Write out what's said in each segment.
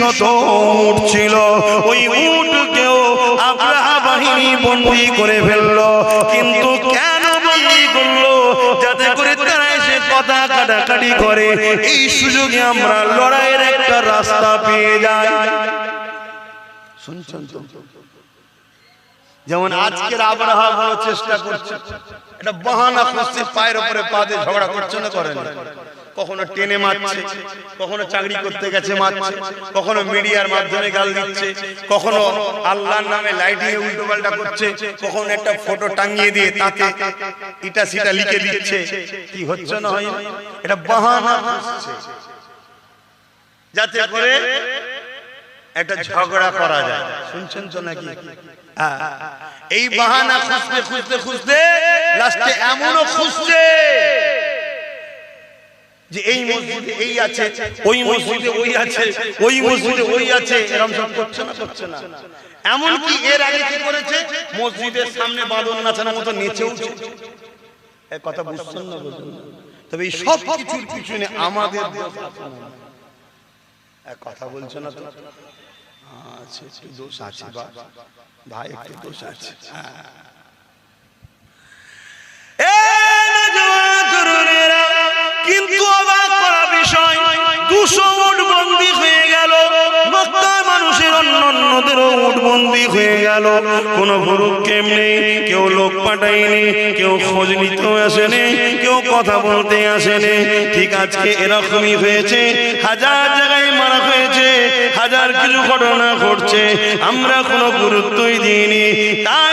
শত ছিল। ওই বাহিনী করে কিন্তু কেন যাতে করে তারা এসে কথা কাটাকাটি করে। এই সুযোগে আমরা লড়াইয়ের একটা রাস্তা পেয়ে যাই। শুনছেন যেমন আজকের আবরাহা বড় চেষ্টা করছে। এটা বাহানা খুঁজছে পায়ের উপরে পা দিয়ে ঝগড়া করছে না করেন? কখনো টেনে মারছে, কখনো চাকরি করতে গেছে মারছে, কখনো মিডিয়ার মাধ্যমে গাল দিচ্ছে, কখনো আল্লাহর নামে লাইটিং উল্টো পাল্টা করছে, কখনো একটা ফটো টাঙিয়ে দিয়ে তাতে ইটা সিটা লিখে দিচ্ছে। কি হচ্ছে না হয়? এটা বাহানা যাতে করে একটা ঝগড়া করা যায়। শুনছেন তো নাকি? হ্যাঁ। এই বাহানা খুঁজতে খুঁজতে খুঁজতে লাস্টে এমনও খুঁজছে। যে এই মসজিদে এই আছে ওই মসজিদে ওই আছে ওই মসজিদে ওই আছে এরকম সব করছে না করছে না। এমন কি এর আগে কি করেছে? মসজিদের সামনে বাঁধন নাচানোর মতো নেচে উঠছে। এই কথা বুঝছেন না বুঝছেন? তবে এই সব কিছুর পিছনে আমাদের দোষ আছে না? এক কথা বলছো না তো? আচ্ছা দোষ আছে ভাই একটু দোষ আছে। এই কিন্তু অবাক করা বিষয়, দুশো উট বন্দি হয়ে গেল, মক্কার মানুষের উট বন্দি হয়ে গেল। কোনো কেউ লোক পাঠায়নি, কেউ খোঁজ নিতেও আসেনি, কেউ কথা বলতে আসেনি। ঠিক আজকে এরকমই হয়েছে, হাজার জায়গায় মারা হয়েছে, হাজার কিছু ঘটনা ঘটছে, আমরা কোনো গুরুত্বই দিইনি। তাই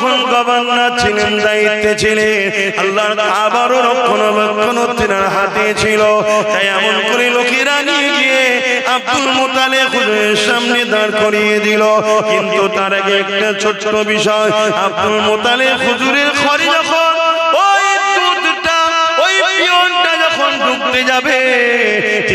তখন গভর্নর ছিলেন, দায়িত্বে ছিলেন, আল্লাহর কাবার রক্ষণাবেক্ষণ তেনার হাতে ছিল। তাই এমন করে লোকেরা নিয়ে গিয়ে আব্দুল হুজুরের সামনে দাঁড় করিয়ে দিল। কিন্তু তার আগে একটা ছোট্ট বিষয়, আব্দুল মোতালে হুজুরের ঘরে যখন ওই দুধটা, ওই পিয়নটা যখন ঢুকতে যাবে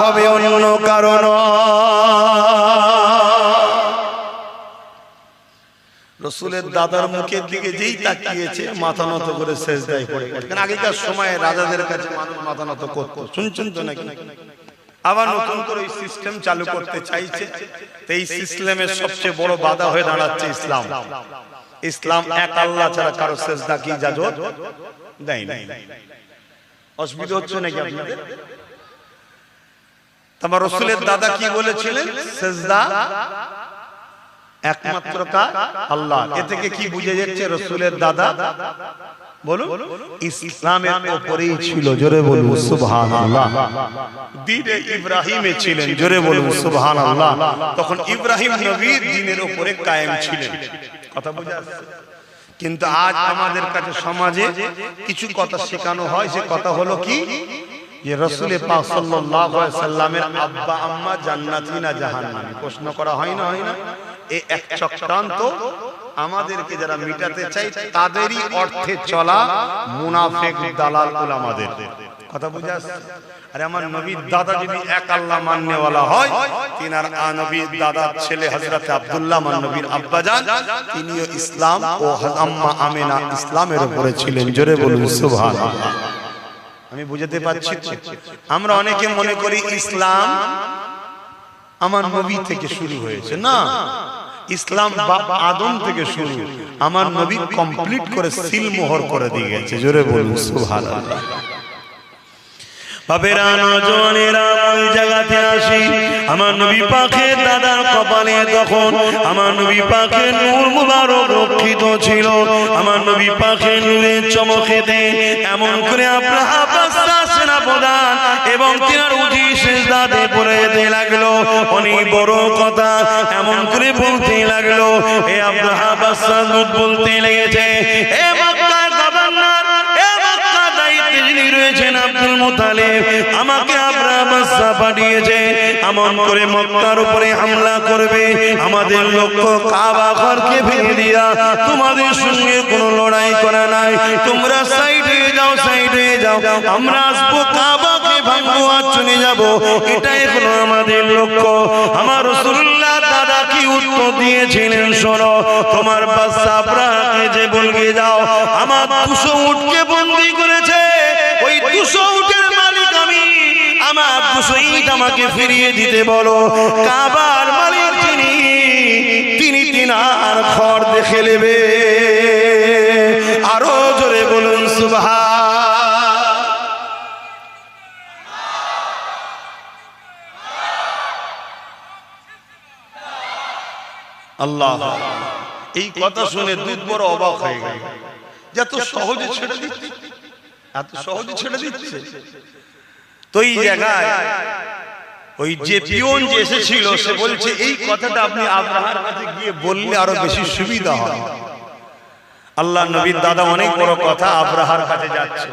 হবে অন্য কারণ। রসুলের দাদার মুখের দিকে যেই তাকিয়েছে, মাথা নত করে শেষ পড়ে আগেকার সময়ে রাজাদের কাছে মানুষ মাথা নত করতো। শুনছেন তো নাকি? আবার নতুন করে এই সিস্টেম চালু করতে চাইছে। এই সিস্টেমের সবচেয়ে বড় বাধা হয়ে দাঁড়াচ্ছে ইসলাম। ইসলাম এক আল্লাহ ছাড়া কারও সেজদা কি ইজাজত? দেয় অসুবিধা হচ্ছে নাকি আপনাদের? তোমার রসুলের দাদা কি বলেছিলেন? সেজদা একমাত্র কার? আল্লাহ। এ থেকে কি বুঝে যাচ্ছে রসুলের দাদা? বলুন। ইসলামের উপরেই ছিল জোরে বলুন সুবহানাল্লাহ। দ্বীনে ইব্রাহিমে ছিলেন জোরে বলুন সুবহানাল্লাহ। তখন ইব্রাহিম নবীর দ্বীনের উপরে কায়েম ছিলেন। কথা বুঝা যাচ্ছে? কিন্তু আজ আমাদের কাছে সমাজে কিছু কথা শেখানো হয়। সে কথা হলো কি? যে রসুলের সাল্লামের আব্বা আম্মা জান্নাতি না জাহান্নামী? প্রশ্ন করা হয় না হয় না? এই এক চক্রান্ত। আমাদেরকে যারা মিটাতে চাই তাদেরই অর্থে চলা মুনাফেক দালাল আমাদের কথা বুঝে আসছে? আরে আমার নবীর দাদা যদি এক আল্লাহ মাননেওয়ালা হয় তিনার আ নবীর দাদার ছেলে হযরত আব্দুল্লাহ মান নবীর আব্বাজান তিনিও ইসলাম ও আম্মা আমেনা ইসলামের উপরে ছিলেন জোরে বলুন সুবহানাল্লাহ। আমি বুঝাতে পারছি? আমরা অনেকে মনে করি ইসলাম আমার নবী থেকে শুরু হয়েছে না? ইসলাম বাপ আদম থেকে শুরু। আমার নবী কমপ্লিট করে সিল মোহর করে দিয়ে গেছে জোরে বলুন সুবহানাল্লাহ। বাবেরা নজনেরা ওই জায়গাতে আমার নবী পাখের দাদার কপালে তখন আমার নবী পাখের নূর মুবারক রক্ষিত ছিল। আমার নবী পাখের নূরের চমকেতে এমন করে আপনার প্রধান এবং তিনার উজি শেষদাতে পড়ে লাগল। অনেক বড় কথা এমন করে বলতে লাগল। এ আপনার আব্বাসা বলতে লেগেছে, এ রয়েছেন আব্দুল মুতালিব। আমাকে আপনার বাদশা পাঠিয়েছে। এমন করে মক্কার উপরে হামলা করবে। আমাদের লক্ষ্য কাবা ঘরকে ভেঙে দিয়া তোমাদের সঙ্গে কোনো লড়াই করা নাই। তোমরা সাইড যাও সাইড যাও। আমরা আসব কাবাকে ভাঙবো আর চলে যাব। এটাই হলো আমাদের লক্ষ্য। আমার রসুল্লাহ দাদা কি উত্তর দিয়েছিলেন শোনো? তোমার বাদশা আপনাকে যে বলবে, যাও, আমার দুশো উঠকে বন্দি আমার দুশো আমাকে ফিরিয়ে দিতে বলো। কাবার মালিক যিনি তিনি তিনার ঘর দেখে নেবে। আরও জোরে বলুন সুবহা আল্লাহ। এই কথা শুনে দুধ বড় অবাক হয়ে গেল। যে এত সহজে ছেড়ে দিচ্ছে। এত সহজে ছেড়ে দিচ্ছে। তো এই জায়গায়। ওই যে পিওন যে এসেছিল সে বলছে এই কথাটা আপনি আব্রাহার কাছে গিয়ে বললে আরও বেশি সুবিধা হয়। আল্লাহ নবীর দাদা অনেক বড় কথা আব্রাহার কাছে যাচ্ছে।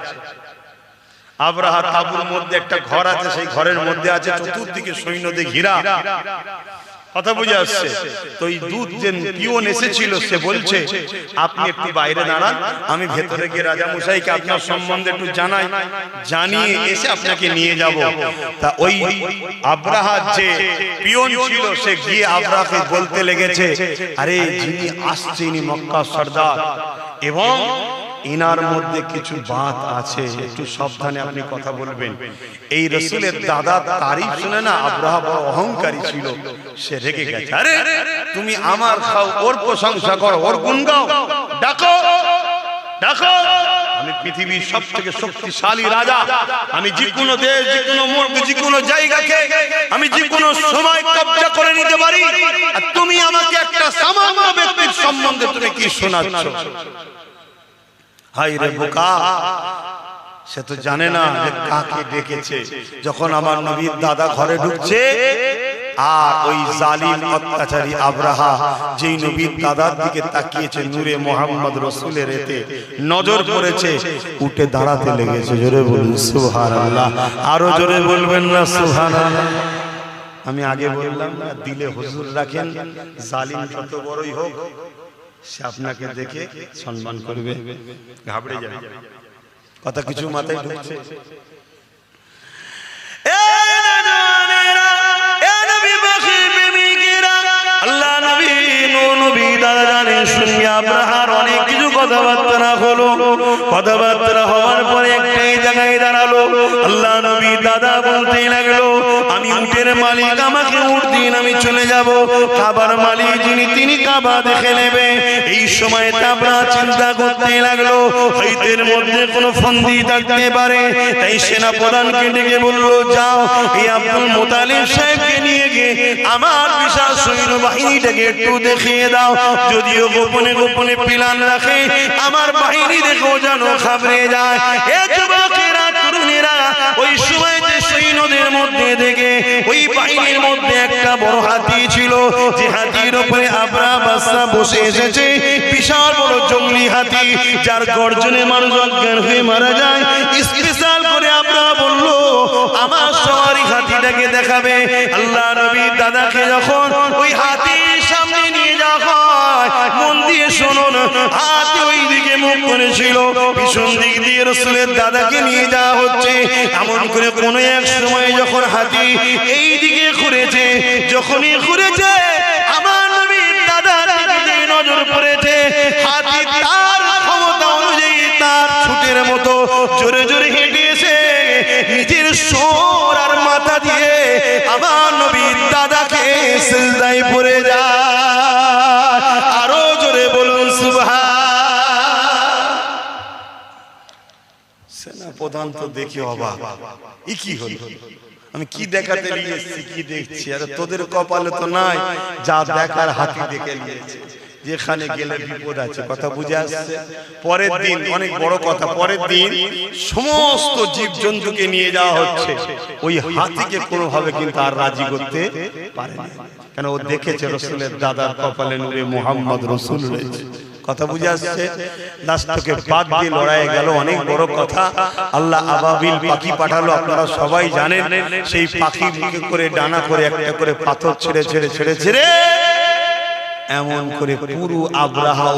আবরাহার তাবুর মধ্যে একটা ঘর আছে সেই ঘরের মধ্যে আছে চতুর্দিকে সৈন্যদের ঘিরা। কথা বুঝে আসছে। তো এই দুধ যে পিওন এসেছিল সে বলছে আপনি একটু বাইরে দাঁড়ান আমি ভেতরে গিয়ে রাজা মশাইকে আপনার সম্বন্ধে একটু জানাই জানিয়ে এসে আপনাকে নিয়ে যাব। তা ওই আব্রাহার যে পিওন ছিল সে গিয়ে আব্রাহকে বলতে লেগেছে আরে যিনি আসছে ইনি মক্কা সর্দার। এবং ইনার মধ্যে কিছু বাত আছে, একটু সাবধানে আপনি কথা বলবেন। এই রসুলের দাদা তারিফ শুনে না আব্রাহা বড় অহংকারী ছিল, সে রেগে গেছে। আরে, তুমি আমার খাও, ওর প্রশংসা করো, ওর গুণ গাও। ডাকো ডাকো। আমি পৃথিবীর সব থেকে শক্তিশালী রাজা। আমি যে কোনো দেশ, যে কোনো মুল্ক যে কোনো জায়গাকে আমি যে কোনো সময় কবজা করে নিতে পারি। আর তুমি আমাকে একটা সামান্য ব্যক্তির সম্বন্ধে তুমি কি শোনাচ্ছ? হাই রে বোকা। সে তো জানে না যে কাকে ডেকেছে। যখন আমার নবীর দাদা ঘরে ঢুকছে আর ওই জালিম অত্যাচারী আব্রাহা যেই নবীর দাদার দিকে তাকিয়েছে নূরে মোহাম্মদ রসুলের এতে নজর পড়েছে উঠে দাঁড়াতে লেগেছে। জোরে বলুন সুহান আল্লাহ আরও জোরে বলবেন না সুহান আমি আগে বললাম না দিলে হুজুর রাখেন জালিম যত বড়ই হোক সে আপনাকে দেখে সম্মান করবে। ঘাবড়ে যাবে কথা কিছু মাথায় ঢুকছে। আল্লাহ নবী নো নবী দাদা জানেন শুনিয়া আব্রাহার অনেক কিছু কথাবার্তা হলো। কথাবার্তা হওয়ার পরে জায়গায় দাঁড়াল। আল্লাহ নবী দাদা বলতে লাগল, আমি উটের মালিক, আমাকে উঠ দিন, আমি চলে যাব। কাবার মালিক যিনি, তিনি কাবা দেখে নেবে। এই সময় তাবরা চিন্তা করতে লাগল হইতের মধ্যে কোনো ফন্দি থাকতে পারে। তাই সেনা প্রধানকে ডেকে বলল, যাও, এই আব্দুল মোতালিব সাহেবকে নিয়ে গিয়ে আমার বিশাল সৈন্য বাহিনীটাকে একটু দেখিয়ে দাও। যদিও গোপনে গোপনে প্লান রাখে, আমার বাহিনী দেখেও যেন খাবড়ে যায়। এ যুবকেরা বড় হাতি ছিল। যে হাতির উপরে আবরা বাসা বসে এসেছে। বিশাল বড় জঙ্গলি হাতি, যার গর্জনে মানুষ অজ্ঞান হয়ে মারা যায়। স্পেশাল করে আবরা বলল, আমার সওয়ারি হাতিটাকে দেখাবে। আল্লাহ নবী দাদাকে যখন ওই হাতির সামনে নিয়ে যাওয়া হয়, মন দিয়ে শুনুন হাতি ওই মুখ করেছিল। ভীষণ দিক দিয়ে রসুলের দাদাকে নিয়ে যাওয়া হচ্ছে। এমন করে কোনো এক সময় যখন হাতি এই দিকে ঘুরেছে, যখনই ঘুরেছে, আমার নবীর দিকে নজর পড়েছে প্রধান তো দেখি অবাক। ই কি হলো? আমি কি দেখাতে নিয়ে এসেছি কি দেখছি? আরে তোদের কপালে তো নাই যা দেখার হাতি দেখে নিয়েছে। যেখানে গেলে বিপদ আছে কথা বুঝে আসছে? পরের দিন অনেক বড় কথা পরের দিন সমস্ত জীব জন্তুকে নিয়ে যাওয়া হচ্ছে। ওই হাতিকে কোনোভাবে কিন্তু আর রাজি করতে পারে না কেন ও দেখেছে রসুলের দাদার কপালে নুরে মোহাম্মদ রসুল রয়েছে। কথা বুঝে আসছে? লাস্টকে বাদ দিয়ে লড়াই গেল অনেক বড় কথা। আল্লাহ আবাবিল পাখি পাঠালো আপনারা সবাই জানেন। সেই পাখি মুখে করে ডানা করে একটা করে পাথর ছেড়ে ছেড়ে ছেড়ে ছেড়ে এমন করে পুরো আব্রাহা